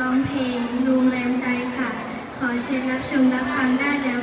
ร้องเพลงดูงแรงใจค่ะ ขอเชิญรับชมรับฟังได้แล้ว